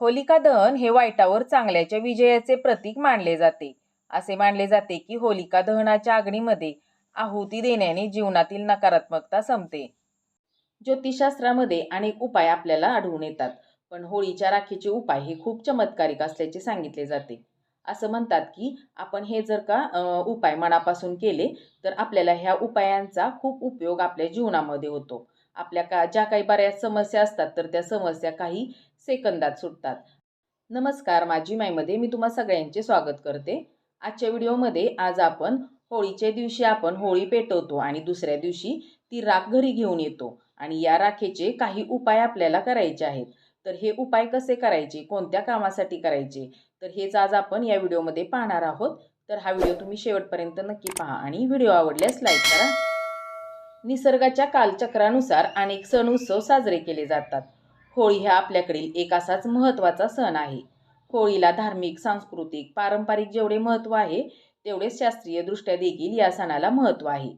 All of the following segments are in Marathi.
होलिका दहन हे वाईटावर चांगल्याच्या विजयाचे प्रतीक मानले जाते. असे मानले जाते की होलिका दहनाच्या अग्नीमध्ये आहुती देण्याने जीवनातील नकारात्मकता संपते. ज्योतिषशास्त्रामध्ये अनेक उपाय आपल्याला आढळून येतात पण होळीच्या राखीचे उपाय हे खूप चमत्कारिक असल्याचे सांगितले जाते. असं म्हणतात की आपण हे जर का उपाय मनापासून केले तर आपल्याला ह्या उपायांचा खूप उपयोग आपल्या जीवनामध्ये होतो. आपल्या का ज्या काही बऱ्याच समस्या असतात तर त्या समस्या काही सेकंदात सुटतात. नमस्कार माझी माईमध्ये मी तुम्हा सगळ्यांचे स्वागत करते. आजच्या व्हिडिओमध्ये आज आपण होळीच्या दिवशी आपण होळी पेटवतो आणि दुसऱ्या दिवशी ती राख घरी घेऊन येतो आणि या राखेचे काही उपाय आपल्याला करायचे आहेत. तर हे उपाय कसे करायचे कोणत्या कामासाठी करायचे तर हेच आज आपण या व्हिडिओमध्ये पाहणार आहोत. तर हा व्हिडिओ तुम्ही शेवटपर्यंत नक्की पहा आणि व्हिडिओ आवडल्यास लाईक करा. निसर्गाच्या कालचक्रानुसार अनेक सण उत्सव साजरे केले जातात. होळी हा आपल्याकडील एक असाच महत्त्वाचा सण आहे. होळीला धार्मिक सांस्कृतिक पारंपरिक जेवढे महत्त्व आहे तेवढेच शास्त्रीयदृष्ट्या देखील या सणाला महत्त्व आहे.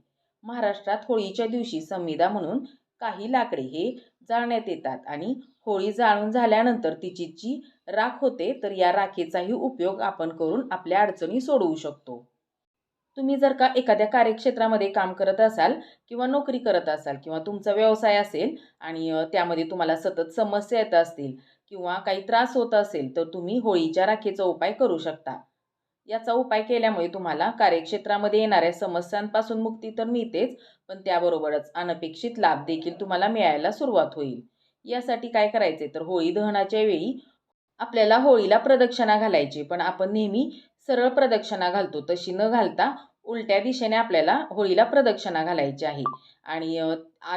महाराष्ट्रात होळीच्या दिवशी संविदा म्हणून काही लाकडे हे जाळण्यात येतात आणि होळी जाळून झाल्यानंतर तिची जी राख होते तर या राखेचाही उपयोग आपण करून आपल्या अडचणी सोडवू शकतो. तुम्ही जर का एखाद्या कार्यक्षेत्रामध्ये काम करत असाल किंवा नोकरी करत असाल किंवा तुमचा व्यवसाय असेल आणि त्यामध्ये तुम्हाला सतत समस्या येत असतील किंवा काही त्रास होत असेल तर तुम्ही होळीच्या राखेचा उपाय करू शकता. याचा उपाय केल्यामुळे तुम्हाला कार्यक्षेत्रामध्ये येणाऱ्या समस्यांपासून मुक्ती तर मिळतेच पण त्याबरोबरच अनपेक्षित लाभ देखील तुम्हाला मिळायला सुरुवात होईल. यासाठी काय करायचे? तर होळी दहनाच्या वेळी आपल्याला होळीला प्रदक्षिणा घालायची पण आपण नेहमी सरळ प्रदक्षिणा घालतो. तशी न घालता उलट्या दिशेने आपल्याला होळीला प्रदक्षिणा घालायची आहे. आणि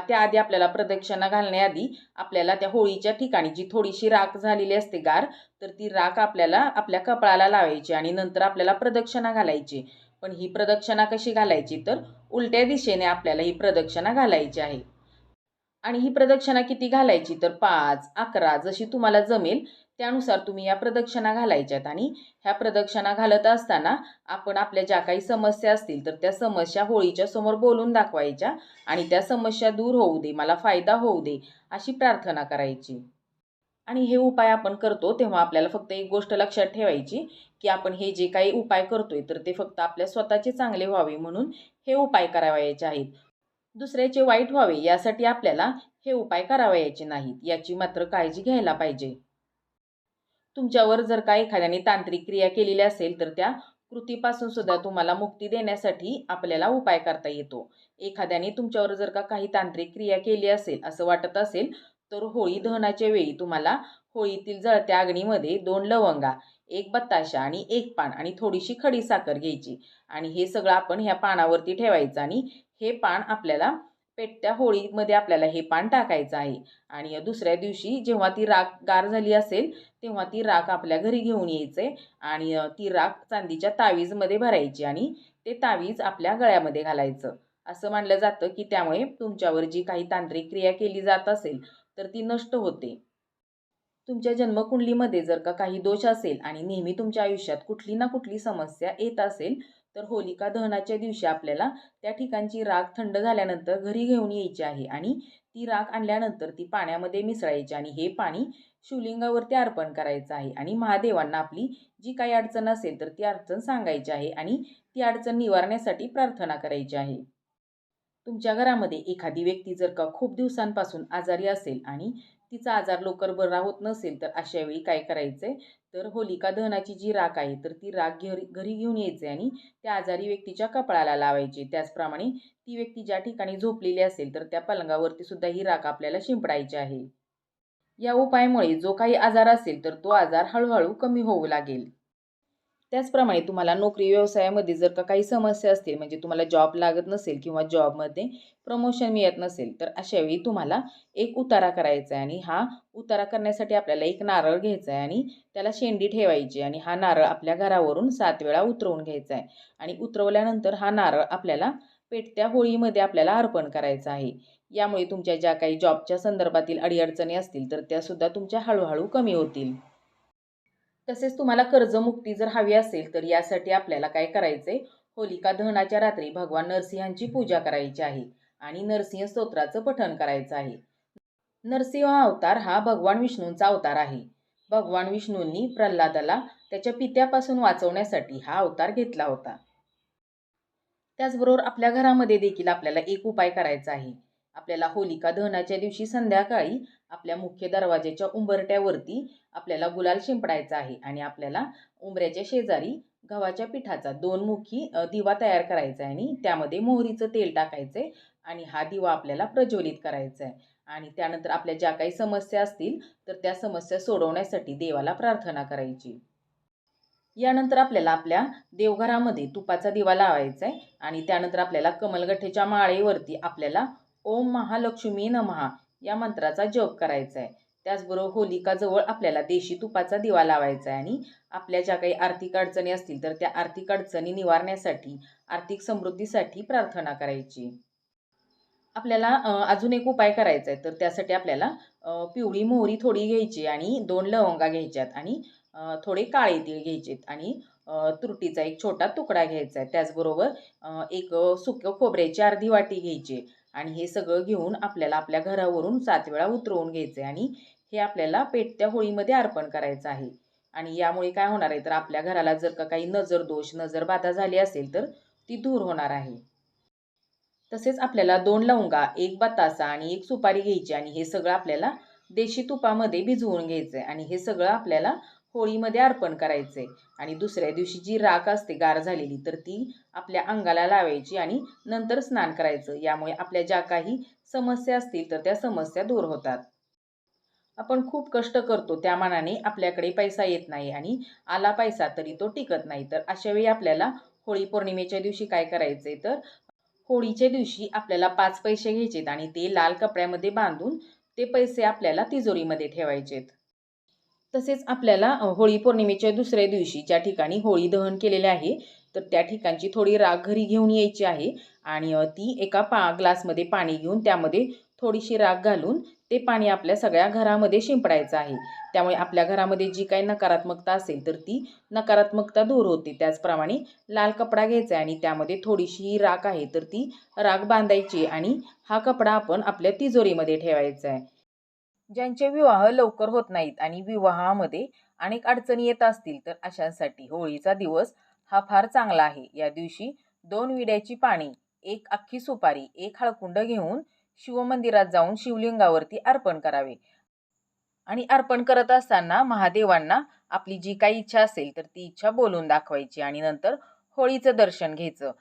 त्याआधी आपल्याला प्रदक्षिणा घालण्याआधी आपल्याला त्या होळीच्या ठिकाणी जी थोडीशी राख झालेली असते गार तर ती राख आपल्याला आपल्या कपाळाला लावायची आणि नंतर आपल्याला प्रदक्षिणा घालायची. पण ही प्रदक्षिणा कशी घालायची? तर उलट्या दिशेने आपल्याला ही प्रदक्षिणा घालायची आहे. आणि ही प्रदक्षिणा किती घालायची? तर पाच अकरा जशी तुम्हाला जमेल त्यानुसार तुम्ही या प्रदक्षिणा घालायच्यात. आणि ह्या प्रदक्षिणा घालत असताना आपण आपल्या ज्या काही समस्या असतील तर त्या समस्या होळीच्या समोर बोलून दाखवायच्या आणि त्या समस्या दूर होऊ दे मला फायदा होऊ दे अशी प्रार्थना करायची. आणि हे उपाय आपण करतो तेव्हा आपल्याला फक्त एक गोष्ट लक्षात ठेवायची की आपण हे जे काही उपाय करतोय तर ते फक्त आपल्या स्वतःचे चांगले व्हावे म्हणून हे उपाय करावयाचे आहेत. दुसऱ्याचे वाईट व्हावे यासाठी आपल्याला हे उपाय करावयाचे नाहीत याची मात्र काळजी घ्यायला पाहिजे. तुमच्यावर जर का एखाद्याने तांत्रिक क्रिया केलेली असेल तर त्या कृतीपासून सुद्धा तुम्हाला मुक्ती देण्यासाठी आपल्याला उपाय करता येतो. एखाद्याने तुमच्यावर जर का काही तांत्रिक क्रिया केली असेल असं वाटत असेल तर होळी दहनाच्या वेळी तुम्हाला होळीतील जळत्या अग्नीमध्ये दोन लवंगा एक बत्ताशा आणि एक पान आणि थोडीशी खडी साखर घ्यायची. आणि हे सगळं आपण ह्या पानावरती ठेवायचं आणि हे पान आपल्याला पेटत्या होळीमध्ये आपल्याला हे पान टाकायचं आहे. आणि दुसऱ्या दिवशी जेव्हा ती राख गार झाली असेल तेव्हा ती राख आपल्या घरी घेऊन यायचे आणि ती राख चांदीच्या तावीजमध्ये भरायची आणि ते तावीज आपल्या गळ्यामध्ये घालायचं. असं मानलं जातं की त्यामुळे तुमच्यावर जी काही तांत्रिक क्रिया केली जात असेल तर ती नष्ट होते. तुमच्या जन्मकुंडलीमध्ये जर का काही दोष असेल आणि नेहमी तुमच्या आयुष्यात कुठली ना कुठली समस्या येत असेल तर होलिका दहनाच्या दिवशी आपल्याला त्या ठिकाणची राख थंड झाल्यानंतर घरी घेऊन यायची आहे आणि ती राख आणल्यानंतर ती पाण्यामध्ये मिसळायची आणि हे पाणी शिवलिंगावरती अर्पण करायचं आहे. आणि महादेवांना आपली जी काही अडचण असेल तर ती अडचण सांगायची आहे आणि ती अडचण निवारण्यासाठी प्रार्थना करायची आहे. तुमच्या घरामध्ये एखादी व्यक्ती जर का खूप दिवसांपासून आजारी असेल आणि तिचा आजार लवकर बरा होत नसेल तर अशा वेळी काय आहे तर होलिका दहनाची जी राख आहे तर ती राख घरी घरी घेऊन यायचे आणि त्या आजारी व्यक्तीच्या कपाळाला लावायची. त्याचप्रमाणे ती व्यक्ती ज्या ठिकाणी झोपलेली असेल तर त्या पलंगावरती सुद्धा ही राख आपल्याला शिंपडायची आहे. या उपायामुळे जो काही आजार असेल तर तो आजार हळूहळू कमी होऊ लागेल. त्याचप्रमाणे तुम्हाला नोकरी व्यवसायामध्ये जर का काही समस्या असतील म्हणजे तुम्हाला जॉब लागत नसेल किंवा जॉबमध्ये प्रमोशन मिळत नसेल तर अशावेळी तुम्हाला एक उतारा करायचा आहे आणि हा उतारा करण्यासाठी आपल्याला एक नारळ घ्यायचा आहे आणि त्याला शेंडी ठेवायची आणि हा नारळ आपल्या घरावरून सात वेळा उतरवून घ्यायचा आहे. आणि उतरवल्यानंतर हा नारळ आपल्याला पेटत्या होळीमध्ये आपल्याला अर्पण करायचा आहे. यामुळे तुमच्या ज्या काही जॉबच्या संदर्भातील अडीअडचणी असतील तर त्यासुद्धा तुमच्या हळूहळू कमी होतील. तसेच तुम्हाला कर्जमुक्ती जर हवी असेल तर यासाठी आपल्याला काय करायचंय? होलिका दहनाच्या रात्री भगवान नरसिंहांची पूजा करायची आहे आणि नरसिंह स्तोत्राचं पठण करायचं आहे. नरसिंह अवतार हा भगवान विष्णूंचा अवतार आहे. भगवान विष्णूंनी प्रल्हादाला त्याच्या पित्यापासून वाचवण्यासाठी हा अवतार घेतला होता. त्याचबरोबर आपल्या घरामध्ये देखील आपल्याला एक उपाय करायचा आहे. आपल्याला होलिका दहनाच्या दिवशी संध्याकाळी आपल्या मुख्य दरवाजेच्या उंबरट्यावरती आपल्याला गुलाल शिंपडायचा आहे आणि आपल्याला उंबऱ्याच्या शेजारी गव्हाच्या पिठाचा दोन मुखी दिवा तयार करायचा आहे आणि त्यामध्ये मोहरीचं तेल टाकायचं आहे आणि हा दिवा आपल्याला प्रज्वलित करायचा आहे. आणि त्यानंतर आपल्या ज्या काही समस्या असतील तर त्या समस्या सोडवण्यासाठी देवाला प्रार्थना करायची. यानंतर आपल्याला आपल्या देवघरामध्ये तुपाचा दिवा लावायचा आहे आणि त्यानंतर आपल्याला कमलगठ्ठेच्या माळेवरती आपल्याला ओम महालक्ष्मी नमहा या मंत्राचा जप करायचा आहे त्याचबरोबर होलिकाजवळ आपल्याला देशी तुपाचा दिवा लावायचा आहे आणि आपल्या ज्या काही आर्थिक अडचणी असतील तर त्या आर्थिक अडचणी निवारण्यासाठी आर्थिक समृद्धीसाठी प्रार्थना करायची. आपल्याला अजून एक उपाय करायचा आहे तर त्यासाठी आपल्याला पिवळी मोहरी थोडी घ्यायची आणि दोन लवंगा घ्यायच्यात आणि थोडे काळे तीळ घ्यायचेत आणि तुरटीचा एक छोटा तुकडा घ्यायचा आहे त्याचबरोबर एक सुक्या खोबऱ्याची अर्धी वाटी घ्यायची. आणि हे सगळं घेऊन आपल्याला आपल्या घरावरून सात वेळा उतरवून घ्यायचं आहे आणि हे आपल्याला पेटत्या होळीमध्ये अर्पण करायचं आहे. आणि यामुळे काय होणार आहे? तर आपल्या घराला जर का काही नजर दोष नजर बाधा झाली असेल तर ती दूर होणार आहे. तसेच आपल्याला दोन लवंगा एक बतासा आणि एक सुपारी घ्यायची आणि हे सगळं आपल्याला देशी तुपामध्ये भिजवून घ्यायचं आहे आणि हे सगळं आपल्याला होळीमध्ये अर्पण करायचं आहे आणि दुसऱ्या दिवशी जी राख असते गार झालेली तर ती आपल्या अंगाला लावायची आणि नंतर स्नान करायचं. यामुळे आपल्या ज्या काही समस्या असतील तर त्या समस्या दूर होतात. आपण खूप कष्ट करतो त्या मानाने आपल्याकडे पैसा येत नाही आणि आला पैसा तरी तो टिकत नाही. तर अशा वेळी आपल्याला होळी पौर्णिमेच्या दिवशी काय करायचं आहे तर होळीच्या दिवशी आपल्याला पाच पैसे घ्यायचेत आणि ते लाल कपड्यामध्ये बांधून ते पैसे आपल्याला तिजोरीमध्ये ठेवायचेत. तसेच आपल्याला होळी पौर्णिमेच्या दुसऱ्या दिवशी ज्या ठिकाणी होळी दहन केलेले आहे तर त्या ठिकाणची थोडी राख घरी घेऊन यायची आहे आणि ती एका पा ग्लासमध्ये पाणी घेऊन त्यामध्ये थोडीशी राख घालून ते पाणी आपल्या सगळ्या घरामध्ये शिंपडायचं आहे. त्यामुळे आपल्या घरामध्ये जी काही नकारात्मकता असेल तर ती नकारात्मकता दूर होते. त्याचप्रमाणे लाल कपडा घ्यायचा आहे आणि त्यामध्ये थोडीशी राख आहे तर ती राख बांधायची आणि हा कपडा आपण आपल्या तिजोरीमध्ये ठेवायचा आहे. ज्यांचे विवाह लवकर होत नाहीत आणि विवाहामध्ये अनेक अडचणी येत असतील तर अशांसाठी होळीचा दिवस हा फार चांगला आहे. या दिवशी दोन विड्याची पाणी एक अख्खी सुपारी एक हळकुंड घेऊन शिवमंदिरात जाऊन शिवलिंगावरती अर्पण करावे. आणि अर्पण करत असताना महादेवांना आपली जी काही इच्छा असेल तर ती इच्छा बोलून दाखवायची आणि नंतर होळीचं दर्शन घ्यायचं.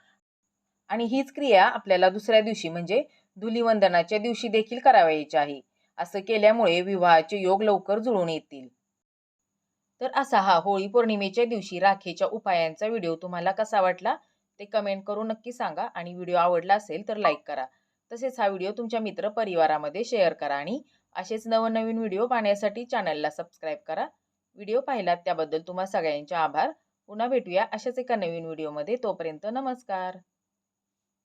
आणि हीच क्रिया आपल्याला दुसऱ्या दिवशी म्हणजे धुलिवंदनाच्या दिवशी देखील करावयाची आहे. असं केल्यामुळे विवाहाचे योग लवकर जुळून येतील. तर असा हा होळी पौर्णिमेच्या दिवशी राखेच्या उपायांचा व्हिडिओ तुम्हाला कसा वाटला? ते कमेंट करून नक्की सांगा आणि व्हिडिओ आवडला असेल तर लाईक करा. तसेच हा व्हिडिओ तुमच्या मित्र परिवारामध्ये शेअर करा आणि असेच नवनवीन व्हिडिओ पाहण्यासाठी चॅनलला सबस्क्राईब करा. व्हिडिओ पाहिलात त्याबद्दल तुम्हा सगळ्यांचे आभार. पुन्हा भेटूया अशाच एका नवीन व्हिडिओमध्ये. तोपर्यंत नमस्कार.